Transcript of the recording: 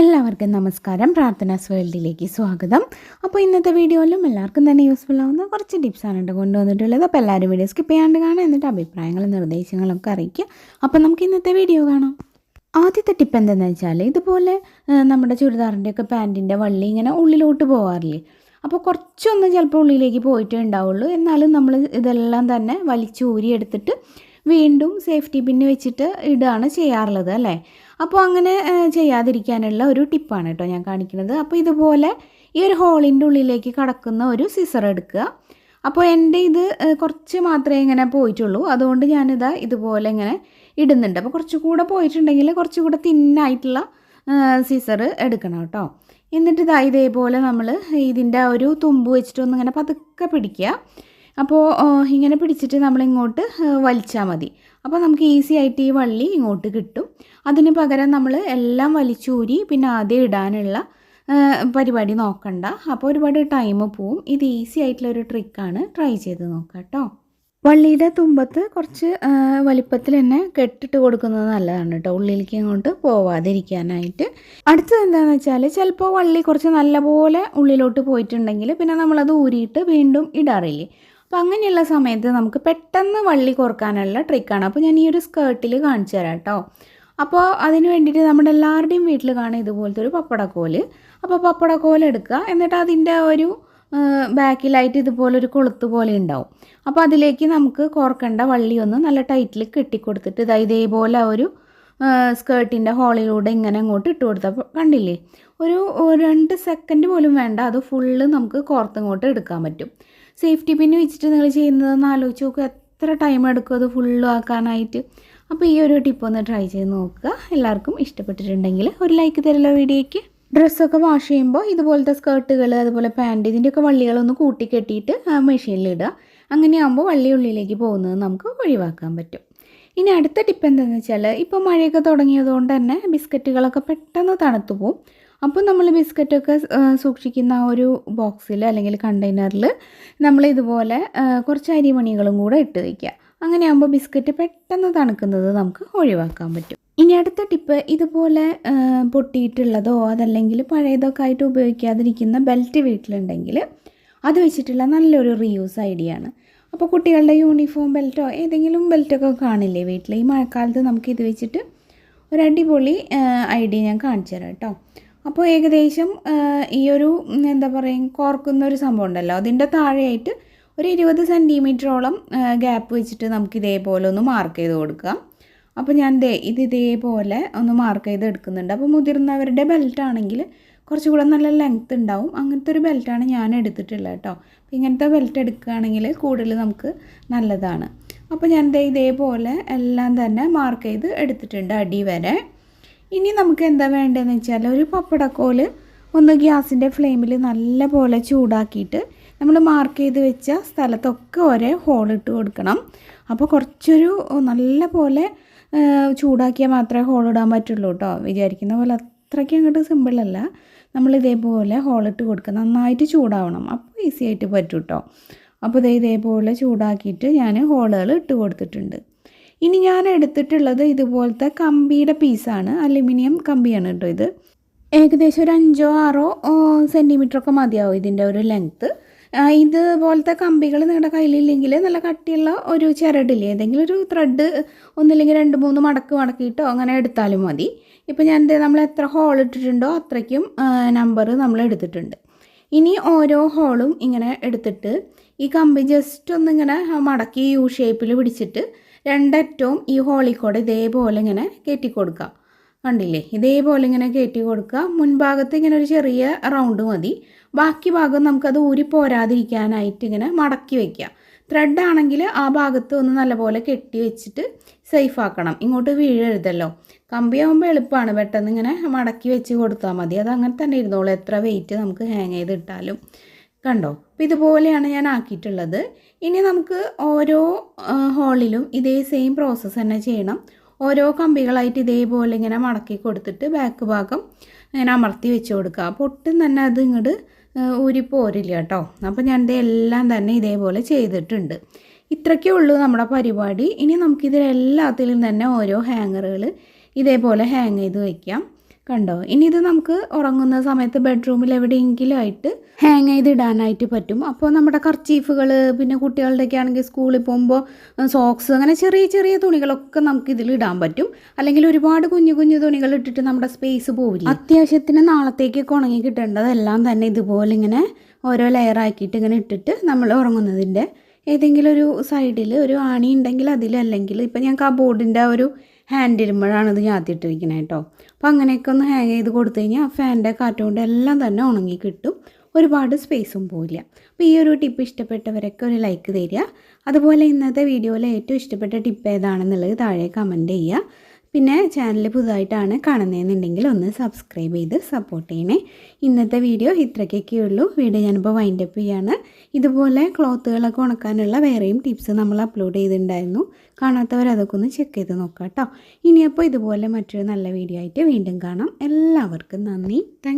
എല്ലാവർക്കും നമസ്കാരം. പ്രാർത്ഥനാസ് വേൾഡിലേക്ക് സ്വാഗതം. അപ്പോൾ ഇന്നത്തെ വീഡിയോയിലും എല്ലാവർക്കും തന്നെ യൂസ്ഫുൾ ആവുന്ന കുറച്ച് ടിപ്സാണ് കേട്ടോ കൊണ്ടുവന്നിട്ടുള്ളത്. അപ്പോൾ എല്ലാവരും വീഡിയോ സ്കിപ്പ് ചെയ്യാണ്ട് കാണാം എന്നിട്ട് അഭിപ്രായങ്ങളും നിർദ്ദേശങ്ങളൊക്കെ അറിയിക്കുക. അപ്പോൾ നമുക്ക് ഇന്നത്തെ വീഡിയോ കാണാം. ആദ്യത്തെ ടിപ്പ് എന്തെന്ന് വെച്ചാൽ ഇതുപോലെ നമ്മുടെ ചുരിദാറിന്റെയൊക്കെ പാന്റിന്റെ വള്ളി ഇങ്ങനെ ഉള്ളിലോട്ട് പോകാറില്ലേ അപ്പോൾ കുറച്ചൊന്നും ചിലപ്പോൾ ഉള്ളിലേക്ക് പോയിട്ടേ ഉണ്ടാവുള്ളൂ. എന്നാലും നമ്മൾ ഇതെല്ലാം തന്നെ വലിച്ചൂരി എടുത്തിട്ട് വീണ്ടും സേഫ്റ്റി പിന്ന് വെച്ചിട്ട് ഇടുകയാണ് ചെയ്യാറുള്ളത് അല്ലേ? അപ്പോൾ അങ്ങനെ ചെയ്യാതിരിക്കാനുള്ള ഒരു ടിപ്പാണ് കേട്ടോ ഞാൻ കാണിക്കുന്നത്. അപ്പോൾ ഇതുപോലെ ഈ ഒരു ഹോളിന്റെ ഉള്ളിലേക്ക് കടക്കുന്ന ഒരു സിസർ എടുക്കുക. അപ്പോൾ എന്റെ ഇത് കുറച്ച് മാത്രമേ ഇങ്ങനെ പോയിട്ടുള്ളൂ. അതുകൊണ്ട് ഞാനിതാ ഇതുപോലെ ഇങ്ങനെ ഇടുന്നുണ്ട്. അപ്പോൾ കുറച്ചുകൂടെ പോയിട്ടുണ്ടെങ്കിൽ കുറച്ചുകൂടെ തിന്നായിട്ടുള്ള സിസർ എടുക്കണം കേട്ടോ എന്നിട്ട് ഇതാ ഇതേപോലെ നമ്മൾ ഇതിന്റെ ഒരു തുമ്പ് വെച്ചിട്ട് ഒന്ന് ഇങ്ങനെ പതുക്കെ പിടിക്കുക. അപ്പോൾ ഇങ്ങനെ പിടിച്ചിട്ട് നമ്മളിങ്ങോട്ട് വലിച്ചാൽ മതി. അപ്പോൾ നമുക്ക് ഈസി ആയിട്ട് ഈ വള്ളി ഇങ്ങോട്ട് കിട്ടും. അതിന് പകരം നമ്മൾ എല്ലാം വലിച്ചൂരി പിന്നെ ആദ്യം ഇടാനുള്ള പരിപാടി നോക്കണ്ട. അപ്പോൾ ഒരുപാട് ടൈം പോവും. ഇത് ഈസി ആയിട്ടുള്ള ഒരു ട്രിക്കാണ് ട്രൈ ചെയ്ത് നോക്കാം കേട്ടോ വള്ളിയുടെ തുമ്പത്ത് കുറച്ച് വലിപ്പത്തിൽ തന്നെ കെട്ടിട്ട് കൊടുക്കുന്നത് നല്ലതാണ് കേട്ടോ ഉള്ളിലേക്ക് അങ്ങോട്ട് പോവാതിരിക്കാനായിട്ട്. അടുത്തത് എന്താണെന്ന് വെച്ചാൽ ചിലപ്പോൾ വള്ളി കുറച്ച് നല്ലപോലെ ഉള്ളിലോട്ട് പോയിട്ടുണ്ടെങ്കിൽ പിന്നെ നമ്മളത് ഊരിയിട്ട് വീണ്ടും ഇടാറില്ലേ? അപ്പോൾ അങ്ങനെയുള്ള സമയത്ത് നമുക്ക് പെട്ടെന്ന് വള്ളി കോർക്കാനുള്ള ട്രിക്കാണ് അപ്പോൾ ഞാൻ ഈ ഒരു സ്കേർട്ടിൽ കാണിച്ചു തരാം കേട്ടോ അപ്പോൾ അതിന് വേണ്ടിയിട്ട് നമ്മുടെ എല്ലാവരുടെയും വീട്ടിൽ കാണും ഇതുപോലത്തെ ഒരു പപ്പടക്കോൽ. അപ്പോൾ പപ്പടക്കോൽ എടുക്കുക. എന്നിട്ട് അതിന്റെ ഒരു ബാക്കിലായിട്ട് ഇതുപോലൊരു കൊളുത്ത് പോലെ ഉണ്ടാവും. അപ്പോൾ അതിലേക്ക് നമുക്ക് കോർക്കേണ്ട വള്ളി ഒന്ന് നല്ല ടൈറ്റിൽ കെട്ടിക്കൊടുത്തിട്ട് ഇതാ ഇതേപോലെ ഒരു സ്കേർട്ടിന്റെ ഹോളിലൂടെ ഇങ്ങനെ അങ്ങോട്ട് ഇട്ട് കൊടുത്തപ്പോൾ കണ്ടില്ലേ? ഒരു രണ്ട് സെക്കൻഡ് പോലും വേണ്ട. അത് ഫുള്ള് നമുക്ക് കുറത്തങ്ങോട്ട് എടുക്കാൻ പറ്റും. സേഫ്റ്റി പിന്നെ വെച്ചിട്ട് നിങ്ങൾ ചെയ്യുന്നതെന്ന് ആലോചിച്ച് നോക്കുക എത്ര ടൈം എടുക്കും അത് ഫുള്ളും ആക്കാനായിട്ട്? അപ്പോൾ ഈ ഒരു ടിപ്പ് ഒന്ന് ട്രൈ ചെയ്ത് നോക്കുക. എല്ലാവർക്കും ഇഷ്ടപ്പെട്ടിട്ടുണ്ടെങ്കിൽ ഒരു ലൈക്ക് തരല്ലോ വീഡിയോയ്ക്ക്. ഡ്രസ്സൊക്കെ വാഷ് ചെയ്യുമ്പോൾ ഇതുപോലത്തെ സ്കേർട്ടുകൾ അതുപോലെ പാന്റ് ഇതിന്റെയൊക്കെ വള്ളികളൊന്ന് കൂട്ടിക്കെട്ടിയിട്ട് മെഷീനിലിടുക അങ്ങനെയാകുമ്പോൾ വള്ളി ഉള്ളിലേക്ക് പോകുന്നത് നമുക്ക് ഒഴിവാക്കാൻ പറ്റും. ഇനി അടുത്ത ടിപ്പ് എന്താണെന്ന് വെച്ചാൽ ഇപ്പോൾ മഴയൊക്കെ തുടങ്ങിയതുകൊണ്ട് തന്നെ ബിസ്ക്കറ്റുകളൊക്കെ പെട്ടെന്ന് തണുത്തു പോകും അപ്പോൾ നമ്മൾ ബിസ്ക്കറ്റൊക്കെ സൂക്ഷിക്കുന്ന ഒരു ബോക്സിൽ അല്ലെങ്കിൽ കണ്ടെയ്നറിൽ നമ്മൾ ഇതുപോലെ കുറച്ച് അരിമണികളും കൂടെ ഇട്ട് വയ്ക്കുക അങ്ങനെയാകുമ്പോൾ ബിസ്ക്കറ്റ് പെട്ടെന്ന് തണുക്കുന്നത് നമുക്ക് ഒഴിവാക്കാൻ പറ്റും. ഇനി അടുത്ത ടിപ്പ് ഇതുപോലെ പൊട്ടിയിട്ടുള്ളതോ അതല്ലെങ്കിൽ പഴയതൊക്കെ ആയിട്ട് ഉപയോഗിക്കാതിരിക്കുന്ന ബെൽറ്റ് വീട്ടിലുണ്ടെങ്കിൽ അത് വെച്ചിട്ടുള്ള നല്ലൊരു റീയൂസ് ഐഡിയ ആണ്. അപ്പോൾ കുട്ടികളുടെ യൂണിഫോം ബെൽറ്റോ ഏതെങ്കിലും ബെൽറ്റൊക്കെ കാണില്ലേ വീട്ടിൽ? ഈ മഴക്കാലത്ത് നമുക്ക് ഇത് വെച്ചിട്ട് ഒരു അടിപൊളി ഐഡിയ ഞാൻ കാണിച്ചു തരാം കേട്ടോ. അപ്പോൾ ഏകദേശം ഈ ഒരു എന്താ പറയുക കോർക്കുന്ന ഒരു സംഭവം ഉണ്ടല്ലോ. അതിന്റെ താഴെയായിട്ട് ഒരു ഇരുപത് സെന്റിമീറ്ററോളം ഗ്യാപ്പ് വെച്ചിട്ട് നമുക്ക് ഇതേപോലെ ഒന്ന് മാർക്ക് ചെയ്ത് കൊടുക്കുക അപ്പോൾ ഞാൻ ദേ ഇത് ഇതേപോലെ ഒന്ന് മാർക്ക് ചെയ്ത് എടുക്കുന്നുണ്ട്. അപ്പോൾ മുതിർന്നവരുടെ ബെൽറ്റ് ആണെങ്കിൽ കുറച്ചുകൂടെ നല്ല ലെങ്ത്ത് ഉണ്ടാവും. അങ്ങനത്തെ ഒരു ബെൽറ്റാണ് ഞാൻ എടുത്തിട്ടുള്ളത് കേട്ടോ. അപ്പോൾ ഇങ്ങനത്തെ ബെൽറ്റ് എടുക്കുകയാണെങ്കിൽ കൂടുതൽ നമുക്ക് നല്ലതാണ്. അപ്പോൾ ഞാൻ ദേ ഇതേപോലെ എല്ലാം തന്നെ മാർക്ക് ചെയ്ത് എടുത്തിട്ടുണ്ട് അടി വരെ. ഇനി നമുക്ക് എന്താ വേണ്ടതെന്ന് വെച്ചാൽ ഒരു പപ്പടക്കോൽ ഒന്ന് ഗ്യാസിന്റെ ഫ്ലെയിമിൽ നല്ല പോലെ ചൂടാക്കിയിട്ട് നമ്മൾ മാർക്ക് ചെയ്ത് വെച്ച സ്ഥലത്തൊക്കെ ഒരേ ഹോൾ ഇട്ട് കൊടുക്കണം. അപ്പോൾ കുറച്ചൊരു നല്ല പോലെ ചൂടാക്കിയാൽ മാത്രമേ ഹോൾ ഇടാൻ പറ്റുള്ളൂ കേട്ടോ. വിചാരിക്കുന്ന പോലെ അത്രയ്ക്ക് അങ്ങോട്ട് സിമ്പിളല്ല നമ്മൾ ഇതേപോലെ ഹോളിട്ട് കൊടുക്കുക. നന്നായിട്ട് ചൂടാവണം. അപ്പോൾ ഈസി ആയിട്ട് പറ്റും കേട്ടോ. അപ്പോൾ ഇതേ ഇതേപോലെ ചൂടാക്കിയിട്ട് ഞാൻ ഹോളുകൾ ഇട്ട് കൊടുത്തിട്ടുണ്ട്. ഇനി ഞാൻ എടുത്തിട്ടുള്ളത് ഇതുപോലത്തെ കമ്പിയുടെ പീസാണ്. അലുമിനിയം കമ്പിയാണ് കേട്ടോ ഇത്. ഏകദേശം ഒരു അഞ്ചോ ആറോ സെന്റിമീറ്റർ ഒക്കെ മതിയാവും ഇതിന്റെ ഒരു ലെങ്ത്ത് ഇതുപോലത്തെ കമ്പികൾ നിങ്ങളുടെ കയ്യിലില്ലെങ്കിൽ നല്ല കട്ടിയുള്ള ഒരു ചിരടില്ലേ? ഏതെങ്കിലും ഒരു ത്രെഡ് ഒന്നില്ലെങ്കിൽ രണ്ട് മൂന്ന് മടക്ക് മടക്കിയിട്ടോ അങ്ങനെ എടുത്താലും മതി. ഇപ്പോൾ ഞാൻ നമ്മൾ എത്ര ഹോൾ ഇട്ടിട്ടുണ്ടോ അത്രയ്ക്കും നമ്പർ നമ്മൾ എടുത്തിട്ടുണ്ട്. ഇനി ഓരോ ഹോളും ഇങ്ങനെ എടുത്തിട്ട് ഈ കമ്പി ജസ്റ്റ് ഒന്നിങ്ങനെ മടക്കി യു ഷേപ്പിൽ പിടിച്ചിട്ട് രണ്ടറ്റവും ഈ ഹോളിക്കോട് കൂടെ ഇതേപോലെ ഇങ്ങനെ കയറ്റി കൊടുക്കുക കണ്ടില്ലേ? ഇതേപോലെ ഇങ്ങനെ കയറ്റി കൊടുക്കുക മുൻഭാഗത്ത് ഇങ്ങനെ ഒരു ചെറിയ റൗണ്ട് മതി. ബാക്കി ഭാഗം നമുക്കത് ഊരി പോരാതിരിക്കാനായിട്ട് ഇങ്ങനെ മടക്കി വയ്ക്കുക ത്രെഡ് ആണെങ്കിൽ ആ ഭാഗത്ത് ഒന്ന് നല്ലപോലെ കെട്ടി വെച്ചിട്ട് സേഫ് ആക്കണം. ഇങ്ങോട്ട് വീഴരുതല്ലോ. കമ്പിയാകുമ്പോൾ എളുപ്പമാണ് പെട്ടെന്ന് ഇങ്ങനെ മടക്കി വെച്ച് കൊടുത്താൽ മതി. അത് അങ്ങനെ തന്നെ ഇരുന്നോളൂ. എത്ര വെയിറ്റ് നമുക്ക് ഹാങ് ചെയ്ത് ഇട്ടാലും. കണ്ടോ? അപ്പോൾ ഇതുപോലെയാണ് ഞാൻ ആക്കിയിട്ടുള്ളത്. ഇനി നമുക്ക് ഓരോ ഹോളിലും ഇതേ സെയിം പ്രോസസ്സ് തന്നെ ചെയ്യണം. ഓരോ കമ്പികളായിട്ട് ഇതേപോലെ ഇങ്ങനെ മടക്കി കൊടുത്തിട്ട് ബാക്ക് ഭാഗം ഇങ്ങനെ അമർത്തി വെച്ച് കൊടുക്കുക. അപ്പോൾ ഒട്ടും തന്നെ അത് ഇങ്ങോട്ട് ഊരിപ്പോരില്ല കേട്ടോ. അപ്പോൾ ഞാൻ ഇതെല്ലാം തന്നെ ഇതേപോലെ ചെയ്തിട്ടുണ്ട്. ഇത്രയ്ക്കേ ഉള്ളൂ നമ്മുടെ പരിപാടി. ഇനി നമുക്കിതിലെല്ലാത്തിലും തന്നെ ഓരോ ഹാങ്ങറുകൾ ഇതേപോലെ ഹാങ് ചെയ്ത് വയ്ക്കാം കണ്ടോ? ഇനി ഇത് നമുക്ക് ഉറങ്ങുന്ന സമയത്ത് ബെഡ്റൂമിൽ എവിടെയെങ്കിലും ആയിട്ട് ഹാങ് ചെയ്ത് ഇടാനായിട്ട് പറ്റും. അപ്പോൾ നമ്മുടെ കർച്ചീഫുകൾ പിന്നെ കുട്ടികളുടെയൊക്കെ ആണെങ്കിൽ സ്കൂളിൽ പോകുമ്പോൾ സോക്സ് അങ്ങനെ ചെറിയ ചെറിയ തുണികളൊക്കെ നമുക്ക് ഇതിൽ ഇടാൻ പറ്റും. അല്ലെങ്കിൽ ഒരുപാട് കുഞ്ഞു കുഞ്ഞു തുണികൾ ഇട്ടിട്ട് നമ്മുടെ സ്പേസ് പോവില്ല. അത്യാവശ്യത്തിന് നാളത്തേക്കൊക്കെ ഉണങ്ങി കിട്ടേണ്ടതെല്ലാം തന്നെ ഇതുപോലെ ഇങ്ങനെ ഓരോ ലെയറാക്കിയിട്ട് ഇങ്ങനെ ഇട്ടിട്ട് നമ്മൾ ഉറങ്ങുന്നതിന്റെ. ഏതെങ്കിലും ഒരു സൈഡിൽ ഒരു ആണി ഉണ്ടെങ്കിൽ അതിലല്ലെങ്കിൽ ഇപ്പം ഞാൻ കബോർഡിന്റെ ഒരു ഹാൻഡിലുമ്പോഴാണ് ഇത് ഞാത്തിയിട്ടിരിക്കുന്നത് കേട്ടോ അപ്പോൾ അങ്ങനെയൊക്കെ ഒന്ന് ഹാങ് ചെയ്ത് കൊടുത്തു കഴിഞ്ഞാൽ ആ ഫാനിന്റെ കാറ്റുകൊണ്ട് എല്ലാം തന്നെ ഉണങ്ങി കിട്ടും. ഒരുപാട് സ്പേസും പോവില്ല. അപ്പോൾ ഈ ഒരു ടിപ്പ് ഇഷ്ടപ്പെട്ടവരൊക്കെ ഒരു ലൈക്ക് തരിക. അതുപോലെ ഇന്നത്തെ വീഡിയോയിൽ ഏറ്റവും ഇഷ്ടപ്പെട്ട ടിപ്പ് ഏതാണെന്നുള്ളത് താഴെ കമന്റ് ചെയ്യുക. പിന്നെ ചാനൽ പുതുതായിട്ടാണ് കാണുന്നതെന്നുണ്ടെങ്കിൽ ഒന്ന് സബ്സ്ക്രൈബ് ചെയ്ത് സപ്പോർട്ട് ചെയ്യണേ. ഇന്നത്തെ വീഡിയോ ഇത്രയ്ക്കൊക്കെ ഉള്ളൂ. വീഡിയോ ഞാനിപ്പോൾ വൈൻഡപ്പ് ചെയ്യാണ്. ഇതുപോലെ ക്ലോത്തുകളൊക്കെ ഉണക്കാനുള്ള വേറെയും ടിപ്സ് നമ്മൾ അപ്ലോഡ് ചെയ്തിട്ടുണ്ടായിരുന്നു. കാണാത്തവർ അതൊക്കെ ഒന്ന് ചെക്ക് ചെയ്ത് നോക്കാം കേട്ടോ ഇനിയപ്പോൾ ഇതുപോലെ മറ്റൊരു നല്ല വീഡിയോ ആയിട്ട് വീണ്ടും കാണാം. എല്ലാവർക്കും നന്ദി. താങ്ക്